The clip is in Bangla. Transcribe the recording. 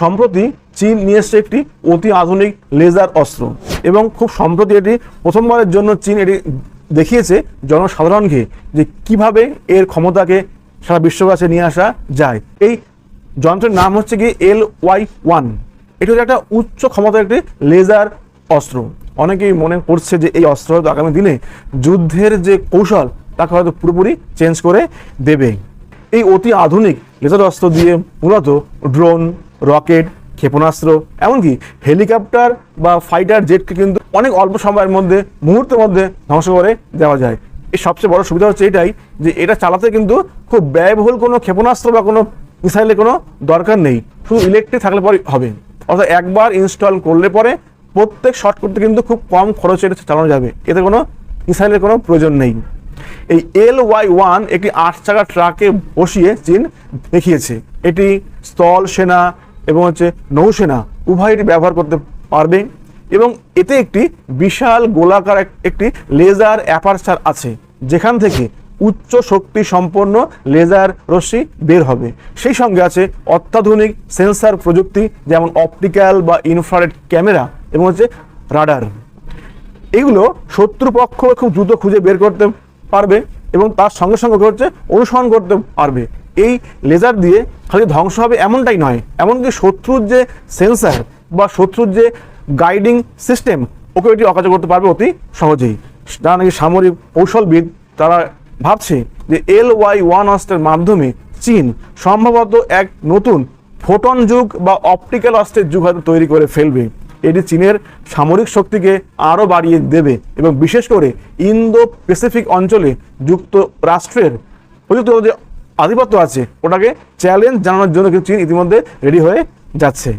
সম্প্রতি চীন নিয়ে এসছে একটি অতি আধুনিক লেজার অস্ত্র। এবং খুব সম্প্রতি এটি প্রথমবারের জন্য চীন এটি দেখিয়েছে জনসাধারণকে যে কীভাবে এর ক্ষমতাকে সারা বিশ্বের কাছে নিয়ে আসা যায়। এই যন্ত্রের নাম হচ্ছে কি এল ওয়াই ওয়ান। এটি হচ্ছে একটা উচ্চ ক্ষমতার একটি লেজার অস্ত্র। অনেকেই মনে করছে যে এই অস্ত্র হয়তো আগামী দিনে যুদ্ধের যে কৌশল, তাকে হয়তো পুরোপুরি চেঞ্জ করে দেবে। এই অতি আধুনিক লেজার অস্ত্র দিয়ে মূলত ড্রোন, রকেট, ক্ষেপণাস্ত্র, এমনকি হেলিকপ্টার বা ফাইটার জেটকে কিন্তু অনেক অল্প সময়ের মধ্যে, মুহূর্তের মধ্যে ধ্বংস করে দেওয়া যায়। এর সবচেয়ে বড় সুবিধা হচ্ছে এটাই যে এটা চালাতে কিন্তু খুব ব্যয়বহুল কোনো ক্ষেপণাস্ত্র বা কোনো মিসাইলের কোনো দরকার নেই। শুধু ইলেকট্রিক থাকলে পরে হবে। অর্থাৎ একবার ইনস্টল করলে পরে প্রত্যেক শট করতে কিন্তু খুব কম খরচে এটা চালানো যাবে। এতে কোনো মিসাইলের কোনো প্রয়োজন নেই। এই এল ওয়াই ওয়ান একটি আট চাকা ট্রাকে বসিয়ে চীন দেখিয়েছে। এটি স্থল সেনা এবং হচ্ছে নৌসেনা উভয় এটি ব্যবহার করতে পারবে এবং এতে একটি বিশাল গোলাকার একটি লেজার অ্যাপারচার আছে, যেখান থেকে উচ্চ শক্তি সম্পন্ন লেজার রশ্মি বের হবে। সেই সঙ্গে আছে অত্যাধুনিক সেন্সার প্রযুক্তি, যেমন অপটিক্যাল বা ইনফ্রারেড ক্যামেরা এবং হচ্ছে রাডার। এগুলো শত্রুপক্ষ খুব দ্রুত খুঁজে বের করতে পারবে এবং তার সঙ্গে সঙ্গে হচ্ছে অনুসরণ করতে পারবে। এই লেজার দিয়ে খালি ধ্বংস হবে এমনটাই নয়, এমনকি শত্রুর যে সেন্সার বা শত্রুর যে গাইডিং সিস্টেম ওকে এটি অকাজ করতে পারবে অতি সহজেই। যারা নাকি সামরিক কৌশলবিদ, তারা ভাবছে যে এল ওয়াই ওয়ান অস্ত্রের মাধ্যমে চীন সম্ভবত এক নতুন ফোটন যুগ বা অপটিক্যাল অস্ত্রের যুগ হয়তো তৈরি করে ফেলবে। এটি চীনের সামরিক শক্তিকে আরও বাড়িয়ে দেবে এবং বিশেষ করে ইন্দো প্যাসিফিক অঞ্চলে যুক্তরাষ্ট্রের প্রযুক্ত যে আধিপত্য আছে। ওটাকে চ্যালেঞ্জ জানানোর জন্য কিন্তু চীন ইতিমধ্যে রেডি হয়ে যাচ্ছে।